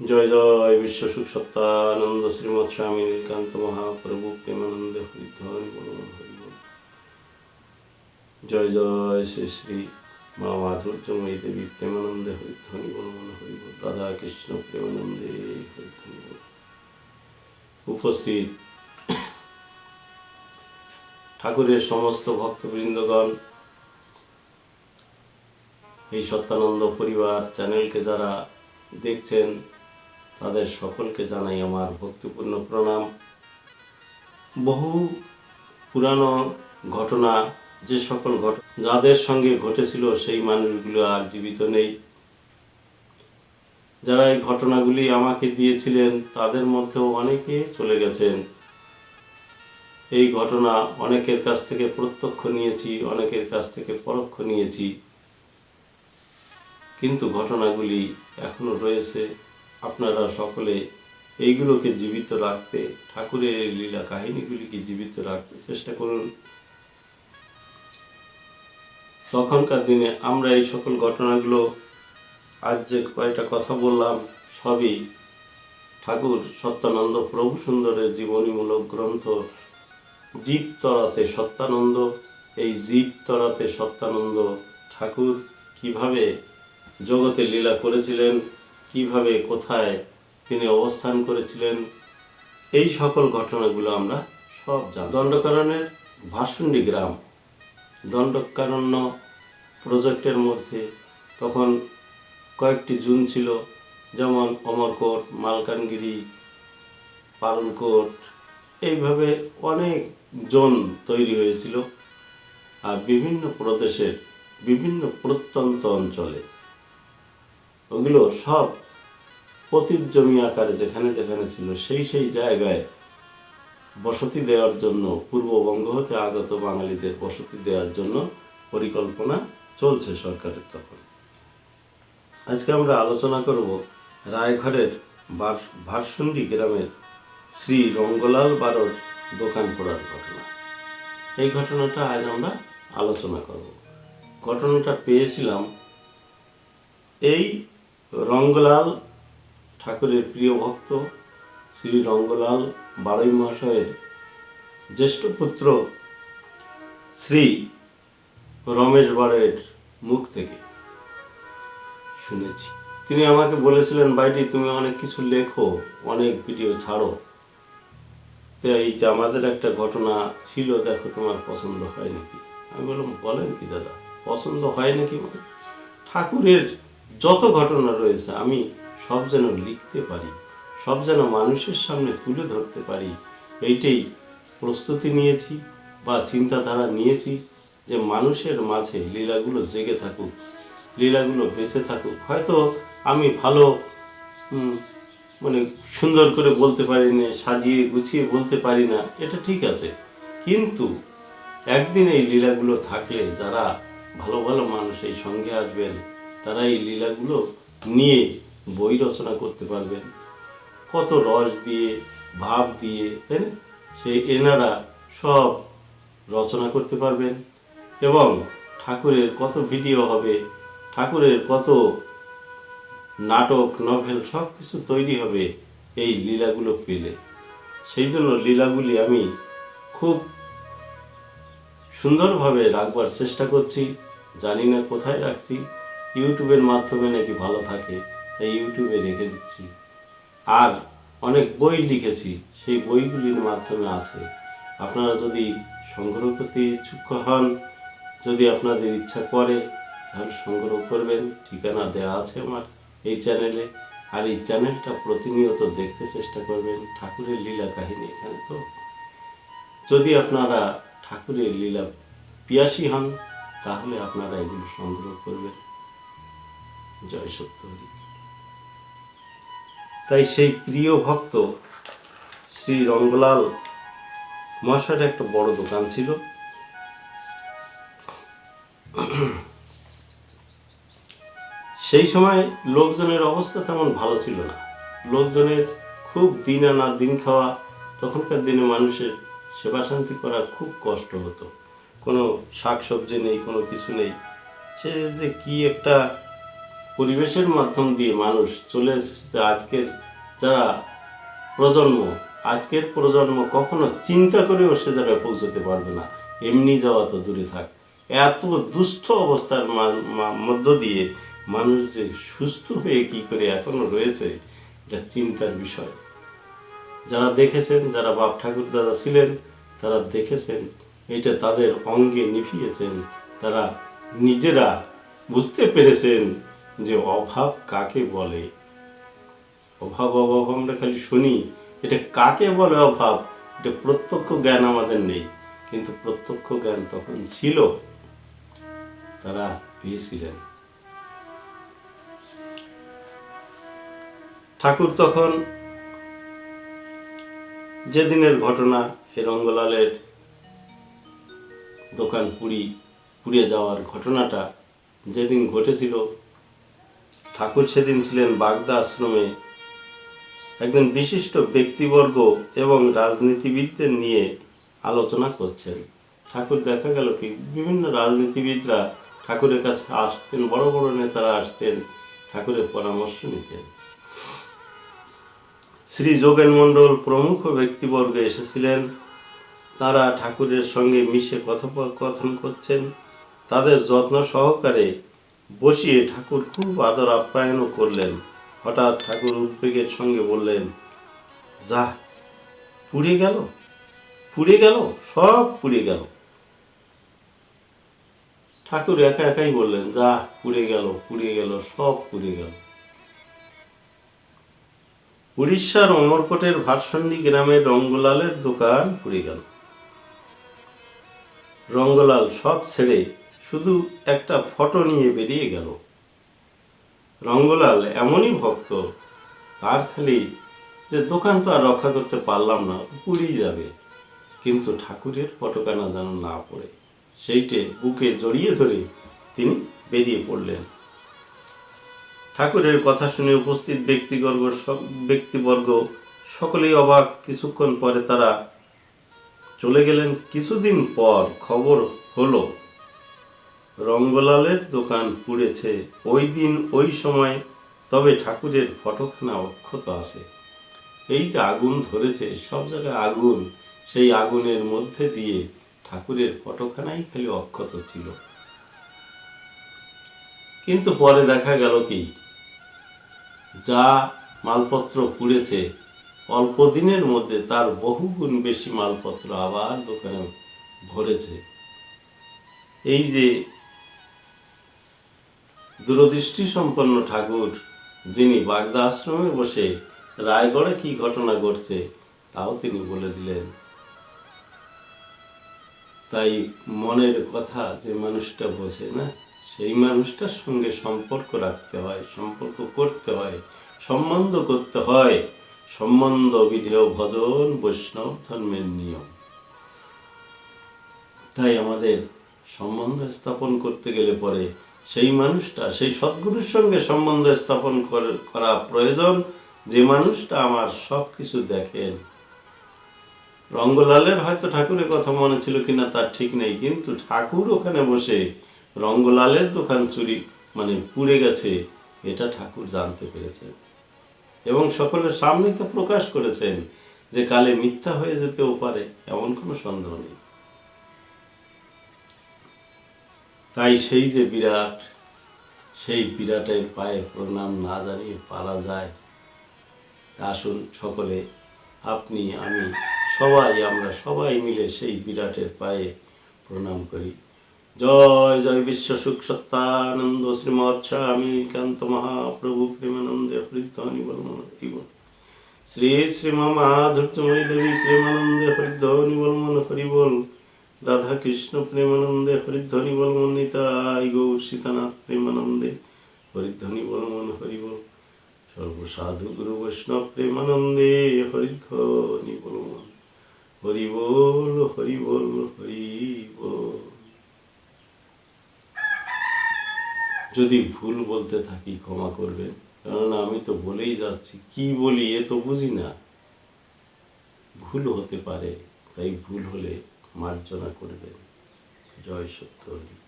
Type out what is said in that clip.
জয় জয় বিশ্ব সুখ সত্তানন্দ শ্রীমৎ স্বামী নীলকান্ত মহাপ্রভু প্রেমানন্দে হরিধ্বনি বলুন জয় জয় শ্রী শ্রী মা মাধুর্যময়ী দেবী প্রেমানন্দে হরিধ্বনি বলুন হরিবল রাধা কৃষ্ণ প্রেমানন্দে হরিধ্বনি বলুন উপস্থিত ঠাকুরের সমস্ত ভক্তবৃন্দগণ, এই সত্যানন্দ পরিবার চ্যানেলকে যারা দেখছেন তাদের সকলকে জানাই আমার ভক্তিপূর্ণ প্রণাম। বহু পুরানো ঘটনা, যে সকল ঘট, যাদের সঙ্গে ঘটেছিল সেই মানুষগুলো আর জীবিত নেই। যারা এই ঘটনাগুলি আমাকে দিয়েছিলেন, তাদের মধ্যেও অনেকে চলে গেছেন। এই ঘটনা অনেকের কাছ থেকে প্রত্যক্ষ নিয়েছি, অনেকের কাছ থেকে পরোক্ষ নিয়েছি। কিন্তু ঘটনাগুলি এখনও রয়েছে। আপনারা সকলে এইগুলোকে জীবিত রাখতে, ঠাকুরের লীলা কাহিনীগুলিকে জীবিত রাখতে চেষ্টা করুন। তখনকার দিনে আমরা এই সকল ঘটনাগুলো, আজ যে কয়টা কথা বললাম, সবই ঠাকুর সত্যানন্দ প্রভু সুন্দরের জীবনীমূলক গ্রন্থ জীব তরাতে সত্যানন্দ। এই জীব তরাতে সত্যানন্দ ঠাকুর কীভাবে জগতে লীলা করেছিলেন কীভাবে, কোথায় তিনি অবস্থান করেছিলেন, এই সকল ঘটনাগুলো আমরা সব জানি দণ্ডকারণের ভাসুন্ডি গ্রাম, দণ্ডকারণ্য প্রজেক্টের মধ্যে তখন কয়েকটি জুন ছিল, যেমন অমরকোট, মালকানগিরি, পালনকোট, এইভাবে অনেক জোন তৈরি হয়েছিল। আর বিভিন্ন প্রদেশের বিভিন্ন প্রত্যন্ত অঞ্চলে ওগুলো সব পতিত জমি আকারে যেখানে যেখানে ছিল, সেই সেই জায়গায় বসতি দেওয়ার জন্য পূর্ববঙ্গ হতে আগত বাঙালিদের বসতি দেওয়ার জন্য পরিকল্পনা চলছে সরকারের তখন। আজকে আমরা আলোচনা করব রায়ঘরের ভার- ভারসুন্ডি গ্রামের শ্রী রঙ্গলাল বারোর দোকান পোড়ার ঘটনা। এই ঘটনাটা আজ আমরা আলোচনা করব। ঘটনাটা পেয়েছিলাম এই রঙ্গলাল ঠাকুরের প্রিয় ভক্ত শ্রী রঙ্গলাল বারৈ মহাশয়ের জ্যেষ্ঠ পুত্র শ্রী রমেশ বাড়ের মুখ থেকে শুনেছি। তিনি আমাকে বলেছিলেন বাইটি তুমি অনেক কিছু লেখো, অনেক ভিডিও ছাড়ো। তো এই যে আমাদের একটা ঘটনা ছিল, দেখো তোমার পছন্দ হয় নাকি? আমি বললাম, বলেন কি দাদা, পছন্দ হয় নাকি? মানে ঠাকুরের যত ঘটনা রয়েছে, আমি সব যেন লিখতে পারি, সব যেন মানুষের সামনে তুলে ধরতে পারি, এইটাই প্রস্তুতি নিয়েছি বা চিন্তাধারা নিয়েছি যে মানুষের মাঝে লীলাগুলো জেগে থাকুক, লীলাগুলো বেঁচে থাকুক। হয়তো আমি ভালো মানে সুন্দর করে বলতে পারি না, সাজিয়ে গুছিয়ে বলতে পারি না, এটা ঠিক আছে। কিন্তু একদিন এই লীলাগুলো থাকলে যারা ভালো ভালো মানুষ এই সঙ্গে আসবেন তারা এই লীলাগুলো নিয়ে বই রচনা করতে পারবেন। কত রস দিয়ে, ভাব দিয়ে, তাই না? সেই এনারা সব রচনা করতে পারবেন এবং ঠাকুরের কত ভিডিও হবে, ঠাকুরের কত নাটক, নভেল সব কিছু তৈরি হবে এই লীলাগুলো পেলে। সেই জন্য লীলাগুলি আমি খুব সুন্দরভাবে রাখবার চেষ্টা করছি, জানি না কোথায় রাখছি। ইউটিউবের মাধ্যমে নাকি ভালো থাকে, তাই ইউটিউবে রেখে দিচ্ছি। আর অনেক বই লিখেছি, সেই বইগুলির মাধ্যমে আছে। আপনারা যদি সংগ্রহ করতে ইচ্ছুক হন, যদি আপনাদের ইচ্ছা করে, তাহলে সংগ্রহ করবেন। ঠিকানা দেওয়া আছে আমার এই চ্যানেলে। আর এই চ্যানেলটা প্রতিনিয়ত দেখতে চেষ্টা করবেন, ঠাকুরের লীলা কাহিনী এখানে তো। যদি আপনারা ঠাকুরের লীলা পিয়াসী হন, তাহলে আপনারা এগুলো সংগ্রহ করবেন। জয় সত্য হরি তাই সেই প্রিয় ভক্ত শ্রী রঙ্গলাল মশার একটা বড় দোকান ছিল। সেই সময় লোকজনের অবস্থা তেমন ভালো ছিল না। লোকজনের খুব দিন আনা দিন খাওয়া, তখনকার দিনে মানুষের সেবা শান্তি করা খুব কষ্ট হতো। কোনো শাক সবজি নেই, কোনো কিছু নেই। সে যে কি একটা পরিবেশের মাধ্যম দিয়ে মানুষ চলে এসেছে। আজকের যারা প্রজন্ম, আজকের প্রজন্ম কখনো চিন্তা করেও সে জায়গায় পৌঁছতে পারবে না। এমনি যাওয়া তো দূরে থাক। এত দুস্থ অবস্থার মধ্য দিয়ে মানুষ যে সুস্থ হয়ে কি করে এখনও রয়েছে, এটা চিন্তার বিষয়। যারা দেখেছেন, যারা বাপ ঠাকুর দাদা ছিলেন, তারা দেখেছেন, এটা তাদের অঙ্গে নিভিয়েছেন। তারা নিজেরা বুঝতে পেরেছেন যে অভাব কাকে বলে? অভাব অভাব আমরা খালি শুনি। এটা কাকে বলে অভাব? এটা প্রত্যক্ষ জ্ঞান আমাদের নেই। কিন্তু প্রত্যক্ষ জ্ঞান তখন ছিল। তারা পেয়েছিলেন। ঠাকুর তখন যেদিনের ঘটনা, এই রঙ্গলালের দোকান পুড়ি, পুড়িয়ে যাওয়ার ঘটনাটা যেদিন ঘটেছিল ঠাকুর সেদিন ছিলেন বাগদা আশ্রমে। একজন বিশিষ্ট ব্যক্তিবর্গ এবং রাজনীতিবিদদের নিয়ে আলোচনা করছেন। ঠাকুর দেখা গেল কি, বিভিন্ন রাজনীতিবিদরা ঠাকুরের কাছে আসতেন, বড় বড় নেতারা আসতেন, ঠাকুরের পরামর্শ নিতেন। শ্রী যোগেন মণ্ডল প্রমুখ ব্যক্তিবর্গ এসেছিলেন। তারা ঠাকুরের সঙ্গে মিশে কথোপকথন করছেন। তাদের যত্ন সহকারে বসিয়ে ঠাকুর খুব আদর আপ্যায়নও করলেন। হঠাৎ ঠাকুর উদ্বেগের সঙ্গে বললেন, যা, পুড়ে গেল? পুড়ে গেল? সব পুড়ে গেল। ঠাকুর একা একাই বললেন, যা, পুড়ে গেল পুড়ে গেল, সব পুড়ে গেল। উড়িষ্যার অমরকোটের ভাটসন্ডি গ্রামের রঙ্গলালের দোকান পুড়ে গেল। রঙ্গলাল সব ছেড়ে শুধু একটা ফটো নিয়ে বেরিয়ে গেল। রঙ্গলাল এমনই ভক্ত, তার খালি যে দোকান তো আর রক্ষা করতে পারলাম না পুড়েই যাবে। কিন্তু ঠাকুরের ফটোকানা যেন না পড়ে, সেইটে বুকে জড়িয়ে ধরে তিনি বেরিয়ে পড়লেন। ঠাকুরের কথা শুনে উপস্থিত ব্যক্তিবর্গ সব ব্যক্তিবর্গ সকলেই অবাক। কিছুক্ষণ পরে তারা চলে গেলেন। কিছুদিন পর খবর হলো রঙ্গলালের দোকান পুড়েছে। ওই দিন, ওই সময়, তবে ঠাকুরের ফটোখানা অক্ষত আছে। এই যে আগুন ধরেছে, সব জায়গায় আগুন। সেই আগুনের মধ্যে দিয়ে ঠাকুরের ফটোখানাই খালি অক্ষত ছিল। কিন্তু পরে দেখা গেল কি? যা মালপত্র পুড়েছে, অল্প দিনের মধ্যে তার বহুগুণ বেশি মালপত্র আবার দোকানে ভরেছে। এই যে দূরদৃষ্টি সম্পন্ন ঠাকুর, যিনি বাগদা আশ্রমে বসে রায়গড়ে কি ঘটনা ঘটছে, তাও তিনি বলে দিলেন। তাই মনের কথা যে মানুষটা বোঝে না, সেই মানুষটার সঙ্গে সম্পর্ক রাখতে হয়, সম্পর্ক করতে হয়, সম্বন্ধ করতে হয়। সম্বন্ধ বিধেয় ভজন বৈষ্ণব ধর্মের নিয়ম। তাই আমাদের সম্বন্ধ স্থাপন করতে গেলে পরে সেই মানুষটা, সেই সদ্গুরুর সঙ্গে সম্বন্ধ স্থাপন কর- প্রয়োজন। যে মানুষটা আমার সব কিছু দেখেন। রঙ্গলালের হয়তো ঠাকুরের কথা মনে ছিল কিনা তার ঠিক নেই, কিন্তু ঠাকুর ওখানে বসে রঙ্গলালের দোকান চুরি মানে পুড়ে গেছে, এটা ঠাকুর জানতে পেরেছেন। এবং সকলের সামনে তো প্রকাশ করেছেন যে কালে মিথ্যা হয়ে যেতেও পারে, এমন কোনো সন্দেহ নেই। তাই সেই যে বিরাট, সেই বিরাটের পায়ে প্রণাম না জানিয়ে পারা যায়। আসুন সকলে, আপনি, আমি, সবাই, আমরা সবাই মিলে সেই বিরাটের পায়ে প্রণাম করি। জয় জয় বিশ্ব সুখ সত্তানন্দ শ্রীমৎ স্বামী কান্ত মহাপ্রভু প্রেমানন্দে হরিধ্বনি বল হরিব। শ্রী শ্রী মামা ধৈর্যময়ী দেবী প্রেমানন্দে হরিধ্বনি বল মন হরি বল রাধা কৃষ্ণ প্রেমানন্দে, হরিধ্বনি বল মন নিতাই গৌর সীতানাথ প্রেমানন্দে, হরিধ্বনি বল মন হরি বল সর্বসাধু গুরু বৈষ্ণব প্রেমানন্দে, হরিধ্বনি বল মন হরি বল হরি বল হরি বল যদি ভুল বলতে থাকি, ক্ষমা করবেন, কেননা আমি তো বলেই যাচ্ছি। কি বলি এ তো বুঝি না। ভুল হতে পারে, তাই ভুল হলে মার্জনা করবেন। জয় সত্য হরি